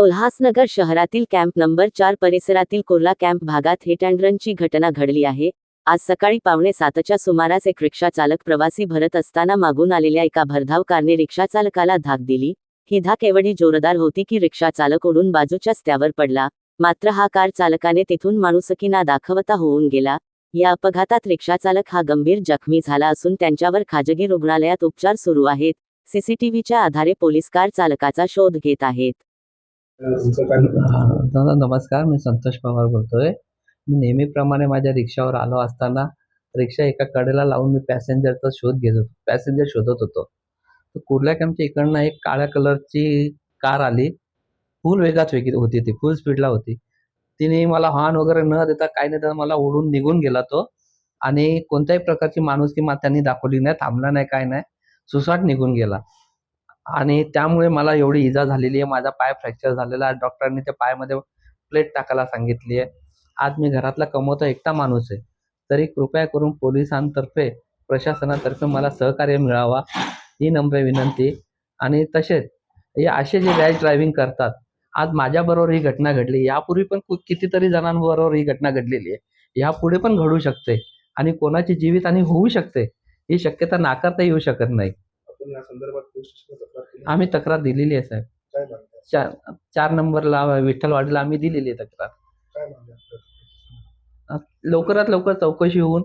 उल्हासनगर शहरातील camp number चार परिसरातील कुर्ला कॅम्प भागात हिट अँड रनची घटना घडली आहे. आज सकाळी पावणे सातच्या सुमारास एक रिक्षा चालक प्रवासी भरत असताना मागून आलेल्या एका भरधाव कारने रिक्षा चालकाला धाक दिली. ही धाक एवढी जोरदार होती की रिक्षा चालक ओढून बाजूच्या त्यावर पडला. मात्र हा कार चालकाने तिथून माणुसकीना दाखवता होऊन गेला. या अपघातात रिक्षा चालक हा गंभीर जखमी झाला असून त्यांच्यावर खाजगी रुग्णालयात उपचार सुरू आहेत. सीसीटीव्हीच्या आधारे पोलीस कार चालकाचा शोध घेत आहेत. दादा नमस्कार. मी संतोष पवार बोलतोय. मी नेहमीप्रमाणे माझ्या रिक्षावर आलो असताना रिक्षा एका कडेला लावून मी पॅसेंजरचा शोध घेत होतो. पॅसेंजर शोधत होतो. तर कुर्ला कॅम्पच्या इकडनं एक काळ्या कलरची कार आली. फुल वेगात वेगळी होती ती फुल स्पीडला होती. तिने मला हॉर्न वगैरे न देता काही नाही देता मला ओढून निघून गेला तो. आणि कोणत्याही प्रकारची माणूस किंवा त्यांनी दाखवली नाही थांबला नाही काय नाही. सुसाट निघून गेला. आणि त्यामुळे मला एवढी इजा झालेली आहे. माझा पाय फ्रॅक्चर झालेला आहे. डॉक्टरांनी त्या पायामध्ये प्लेट टाकायला सांगितली आहे. आज मी घरातला कमवतो एकटा माणूस आहे. तरी कृपया करून पोलिसांतर्फे प्रशासनातर्फे मला सहकार्य मिळावा ही नम्र विनंती. आणि तसेच हे असे जे रॅश ड्रायव्हिंग करतात आज माझ्याबरोबर ही घटना घडली. यापूर्वी पण कितीतरी जणांबरोबर ही घटना घडलेली आहे. यापुढे पण घडू शकते. आणि कोणाची जीवितहानी होऊ शकते ही शक्यता नाकारता येऊ शकत नाही. आम्ही तक्रार दिलेली आहे साहेब. काय चार चार नंबरला विठ्ठलवाडीला आम्ही दिलेली आहे तक्रार. काय लवकरात लवकर चौकशी होऊन